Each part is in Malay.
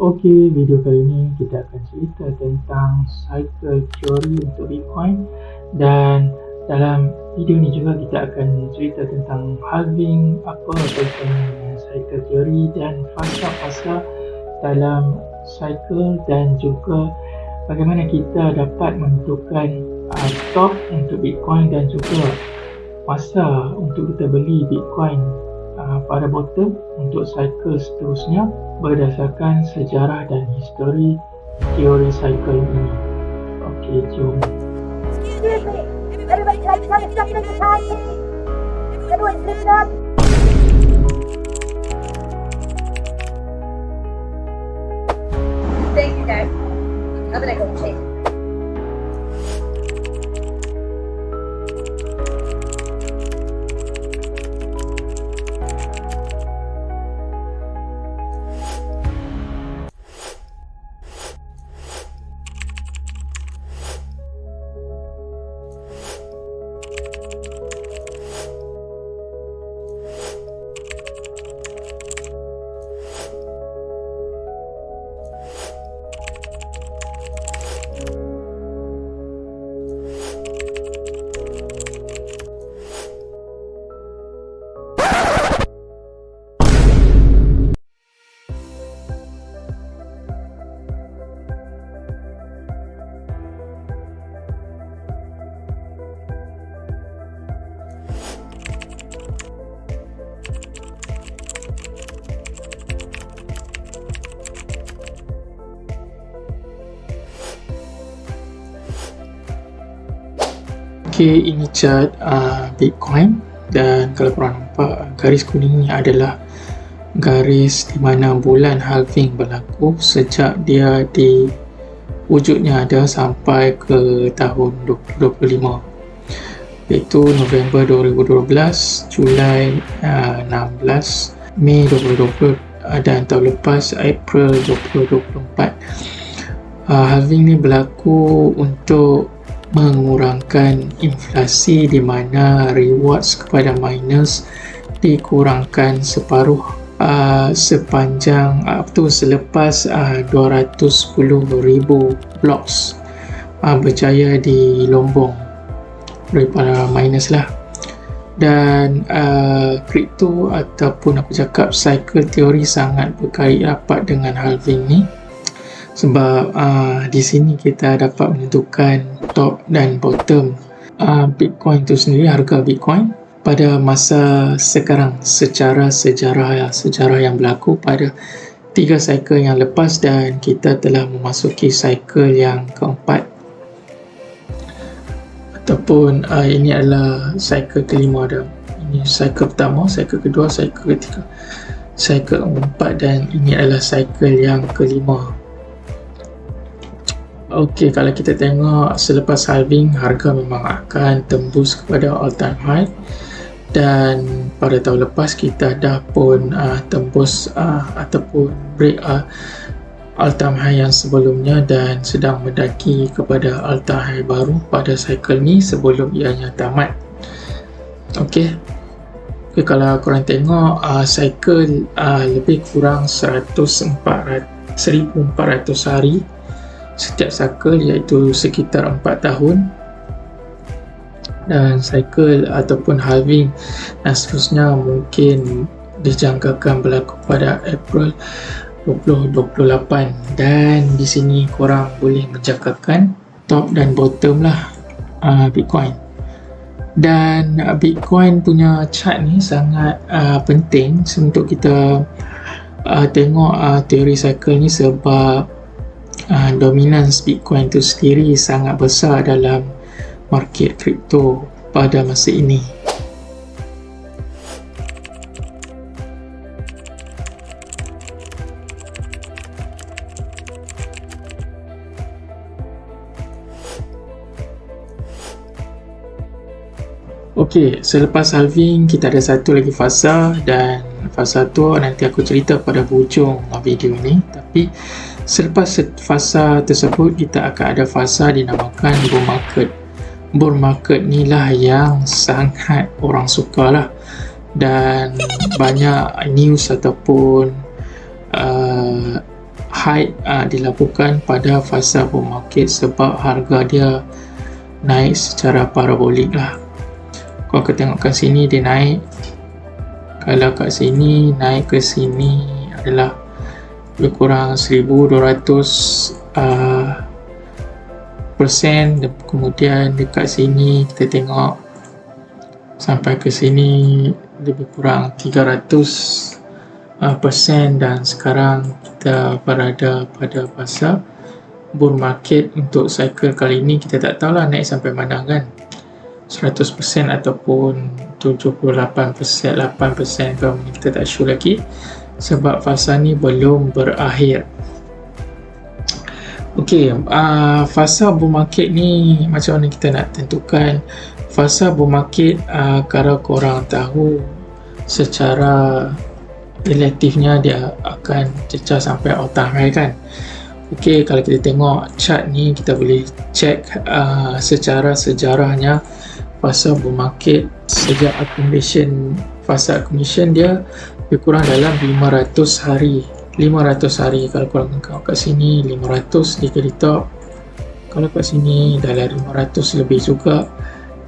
Okey, video kali ini kita akan cerita tentang cycle teori untuk Bitcoin. Dan dalam video ni juga kita akan cerita tentang halving, apa dengan cycle teori dan fasa-fasa dalam cycle dan juga bagaimana kita dapat menentukan uh, top untuk Bitcoin dan juga masa untuk kita beli Bitcoin pada bottom untuk cycle seterusnya berdasarkan sejarah dan histori teori cycle ini. Okey, jom. Everybody type, type, type, type, type. Everyone sit up. Thank you, Dad. I'm gonna go change. Okey, ini chart uh, Bitcoin. Dan kalau korang nampak garis kuning ni adalah garis di mana bulan halving berlaku sejak dia di wujudnya ada sampai ke tahun 2025 iaitu November 2012, Julai uh, 16, Mei 2020 uh, dan tahun lepas April 2024 uh, halving ni berlaku untuk mengurangkan inflasi di mana rewards kepada miners dikurangkan separuh uh, sepanjang uh, tu selepas uh, 210,000 blocks uh, berjaya di lombong daripada miners lah. Dan uh, crypto ataupun apa cakap cycle teori sangat berkait rapat dengan halving ni sebab uh, di sini kita dapat menentukan top dan bottom uh, Bitcoin itu sendiri harga Bitcoin pada masa sekarang. Secara sejarah sejarah yang berlaku pada tiga cycle yang lepas dan kita telah memasuki cycle yang keempat. Ataupun uh, ini adalah cycle kelima dah ini cycle pertama, cycle kedua, cycle ketiga. Cycle keempat dan ini adalah cycle yang kelima Okey, kalau kita tengok selepas halving, harga memang akan tembus kepada all time high dan pada tahun lepas kita dah pun uh, tembus uh, ataupun break uh, all time high yang sebelumnya dan sedang mendaki kepada all time high baru pada cycle ni sebelum ianya tamat. Okey. Okay, kalau korang tengok uh, cycle uh, lebih kurang 104 1400 hari setiap cycle iaitu sekitar 4 tahun. Dan cycle ataupun halving dan seterusnya mungkin dijangkakan berlaku pada April 2028 dan di sini korang boleh menjangkakan top dan bottom lah uh, Bitcoin. Dan uh, Bitcoin punya chart ni sangat uh, penting untuk kita uh, tengok uh, teori cycle ni sebab uh, dominans Bitcoin itu sendiri sangat besar dalam market kripto pada masa ini. Okey, selepas halving kita ada satu lagi fasa dan fasa tu nanti aku cerita pada hujung video ni tapi Selepas fasa tersebut kita akan ada fasa dinamakan bull market. Bull market ni lah yang sangat orang suka lah dan banyak news ataupun uh, high uh, dilakukan pada fasa bull market sebab harga dia naik secara parabolik lah kalau kita tengok kat sini dia naik. Kalau kat sini naik ke sini adalah lebih kurang 1200 uh, persen kemudian dekat sini kita tengok sampai ke sini lebih kurang 300 uh, persen dan sekarang kita berada pada fasa bull market untuk cycle kali ini. Kita tak tahu lah naik sampai mana kan. 100% ataupun 78% 8% ke kita tak sure lagi sebab fasa ni belum berakhir. Okey, uh, fasa bull market ni macam mana kita nak tentukan? Fasa bull market uh, kalau korang tahu secara relatifnya dia akan cecah sampai time high kan? Okey, kalau kita tengok chart ni kita boleh check uh, secara sejarahnya fasa bull market sejak accumulation fasa accumulation dia lebih kurang dalam 500 hari. 500 hari kalau korang tengok kat sini 500 dikali top. Kalau kat sini dalam 500 lebih juga.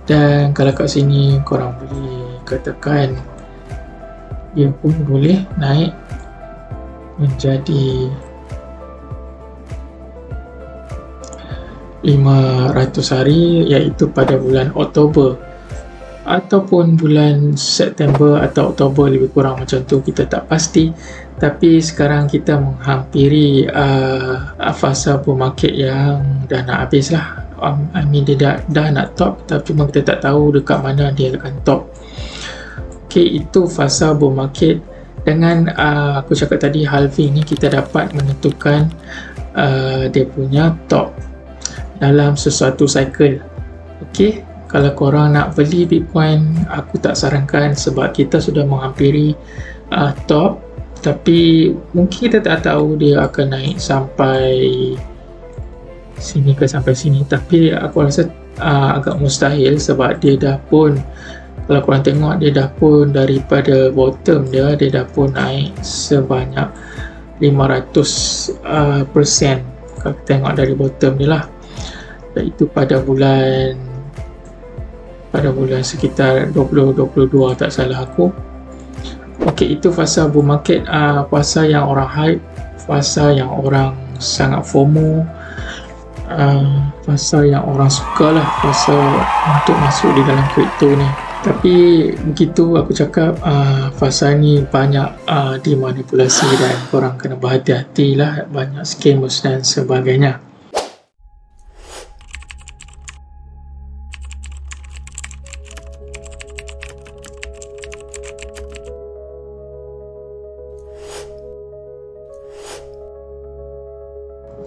Dan kalau kat sini korang boleh katakan dia pun boleh naik menjadi 500 hari iaitu pada bulan Oktober ataupun bulan September atau Oktober lebih kurang macam tu kita tak pasti. Tapi sekarang kita menghampiri uh, fasa bull market yang dah nak habis lah. Um, I mean dia dah, dah nak top tapi cuma kita tak tahu dekat mana dia akan top. Ok itu fasa bull market. Dengan uh, aku cakap tadi halving ni kita dapat menentukan uh, dia punya top dalam sesuatu cycle. Ok kalau korang nak beli bitcoin aku tak sarankan sebab kita sudah menghampiri uh, top. Tapi mungkin kita tak tahu dia akan naik sampai sini ke sampai sini. Tapi aku rasa uh, agak mustahil sebab dia dah pun kalau korang tengok dia dah pun daripada bottom dia dia dah pun naik sebanyak 500 uh, persen. Kalau tengok dari bottom dia lah. Iaitu pada bulan pada bulan sekitar 2022 tak salah aku. Okey itu fasa bull market. Uh, fasa yang orang hype fasa yang orang sangat FOMO uh, fasa yang orang suka lah fasa untuk masuk di dalam kripto ni. Tapi begitu aku cakap uh, fasa ni banyak uh, dimanipulasi dan korang kena berhati-hati lah banyak scammers dan sebagainya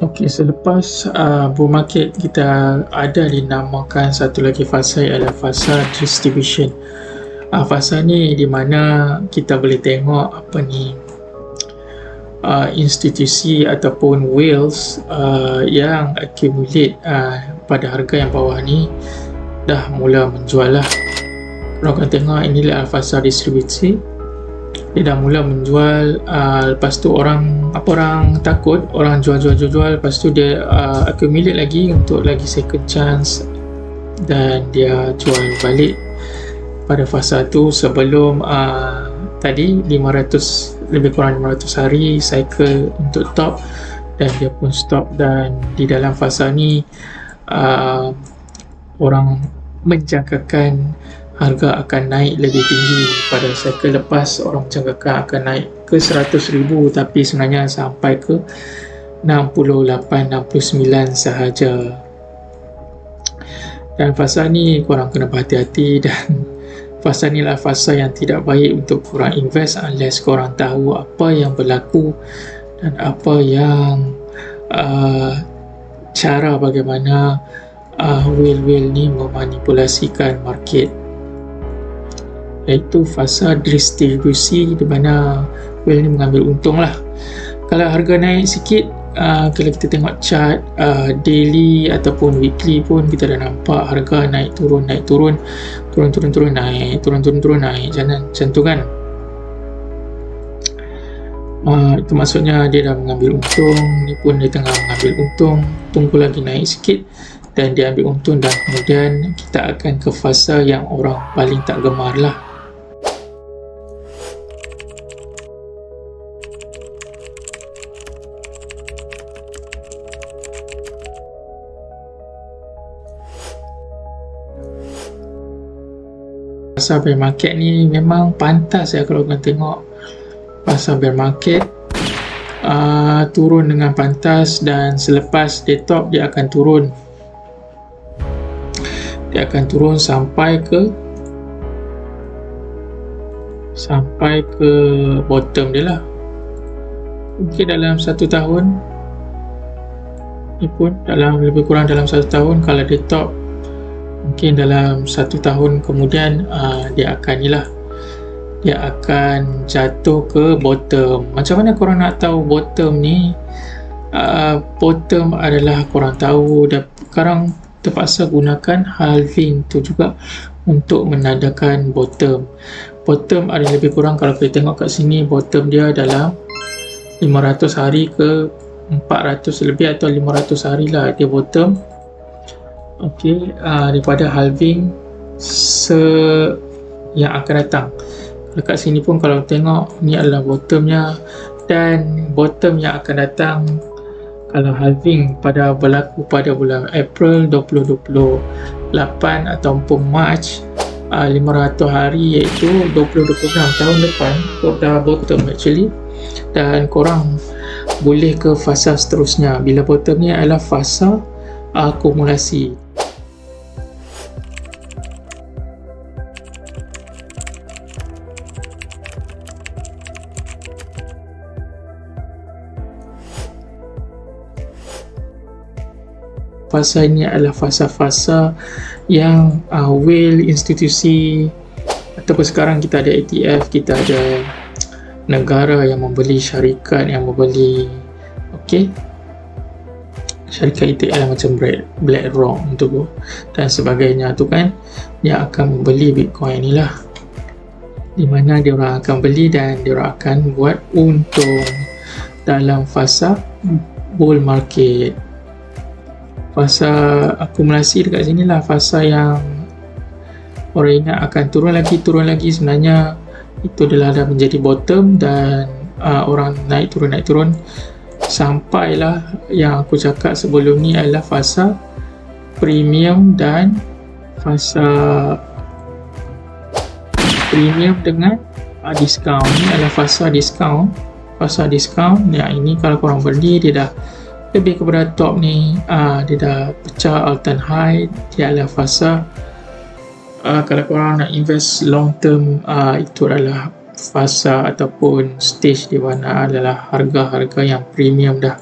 Okey, selepas uh, bull market kita ada dinamakan satu lagi fasa ialah fasa distribution. Uh, fasa ni di mana kita boleh tengok apa ni uh, institusi ataupun whales uh, yang accumulate uh, pada harga yang bawah ni dah mula menjual lah. Kalau korang tengok inilah fasa distribusi dia dah mula menjual uh, lepas tu orang apa orang takut orang jual jual jual jual lepas tu dia uh, accumulate lagi untuk lagi second chance. Dan dia jual balik pada fasa tu sebelum uh, tadi 500 lebih kurang 500 hari cycle untuk top. Dan dia pun stop. Dan di dalam fasa ni uh, orang menjangkakan harga akan naik lebih tinggi pada cycle lepas. Orang cakap akan naik ke 100,000 tapi sebenarnya sampai ke 68-69 sahaja. Dan fasa ni korang kena berhati-hati dan fasa ni lah fasa yang tidak baik untuk korang invest unless korang tahu apa yang berlaku dan apa yang uh, cara bagaimana uh, whale-whale ni memanipulasikan market iaitu fasa distribusi di mana whale ni mengambil untung lah. Kalau harga naik sikit uh, kalau kita tengok chart uh, daily ataupun weekly pun kita dah nampak harga naik turun naik turun turun turun turun naik turun turun turun naik. Jangan macam tu kan? Uh, itu maksudnya dia dah mengambil untung ni pun dia tengah mengambil untung. Tunggu lagi naik sikit dan dia ambil untung dan kemudian kita akan ke fasa yang orang paling tak gemar lah pasar bear market ni memang pantas ya kalau kau tengok pasar bear market uh, turun dengan pantas dan selepas dia top dia akan turun. Dia akan turun sampai ke sampai ke bottom dia lah. Mungkin dalam satu tahun ni pun dalam lebih kurang dalam satu tahun kalau dia top mungkin dalam satu tahun kemudian uh, dia akan ni lah. Dia akan jatuh ke bottom. Macam mana korang nak tahu bottom ni? Uh, bottom adalah korang tahu dan sekarang terpaksa gunakan halving tu juga untuk menandakan bottom. Bottom ada lebih kurang kalau kita tengok kat sini bottom dia dalam 500 hari ke 400 lebih atau 500 hari lah dia bottom okey uh, daripada halving se yang akan datang. Dekat sini pun kalau tengok ni adalah bottomnya. Dan bottom yang akan datang kalau halving pada berlaku pada bulan April 2028 ataupun March uh, 500 hari iaitu 2026 tahun depan dah bottom actually. Dan korang boleh ke fasa seterusnya. Bila bottom ni adalah fasa akumulasi fasa ini adalah fasa-fasa yang uh, well institusi ataupun sekarang kita ada ETF, kita ada negara yang membeli syarikat yang membeli okey syarikat ETF macam BlackRock untuk dan sebagainya tu kan dia akan membeli Bitcoin ni lah. Di mana dia orang akan beli dan dia orang akan buat untung dalam fasa bull market fasa akumulasi dekat sini lah fasa yang orang ingat akan turun lagi turun lagi. Sebenarnya itu adalah dah menjadi bottom dan uh, orang naik turun naik turun. Sampailah yang aku cakap sebelum ni adalah fasa premium dan fasa premium dengan uh, discount. Ni adalah fasa discount fasa discount. Yang ini kalau korang beli dia dah lebih kepada top ni uh, dia dah pecah all time high dia adalah fasa. Uh, kalau korang nak invest long term uh, itu adalah fasa ataupun stage di mana adalah harga-harga yang premium dah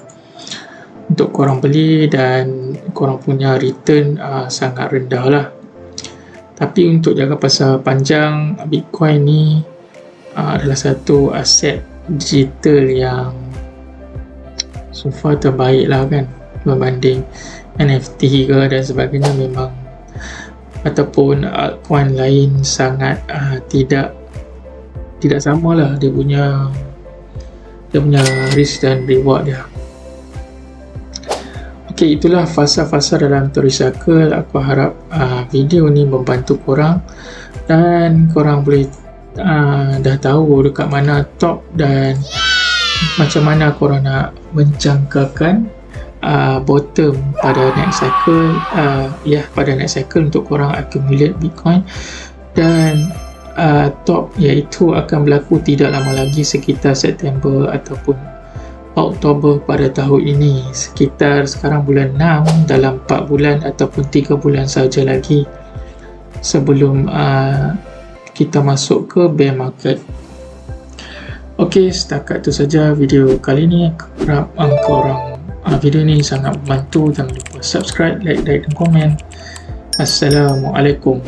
untuk korang beli dan korang punya return uh, sangat rendah lah. Tapi untuk jaga pasal panjang Bitcoin ni uh, adalah satu aset digital yang so far terbaik lah kan berbanding NFT ke dan sebagainya. Memang ataupun altcoin lain sangat uh, tidak tidak sama lah. Dia punya dia punya risk dan reward dia. Ok itulah fasa-fasa dalam Tori Circle. Aku harap uh, video ni membantu korang dan korang boleh uh, dah tahu dekat mana top dan macam mana korang nak menjangkakan uh, bottom pada next cycle uh, ya yeah, pada next cycle untuk korang accumulate bitcoin. Dan uh, top iaitu akan berlaku tidak lama lagi sekitar September ataupun Oktober pada tahun ini. Sekitar sekarang bulan 6 dalam 4 bulan ataupun 3 bulan saja lagi sebelum uh, kita masuk ke bear market Okey, setakat tu saja video kali ni. Harap korang uh, video ni sangat membantu. Jangan lupa subscribe, like, like dan komen. Assalamualaikum.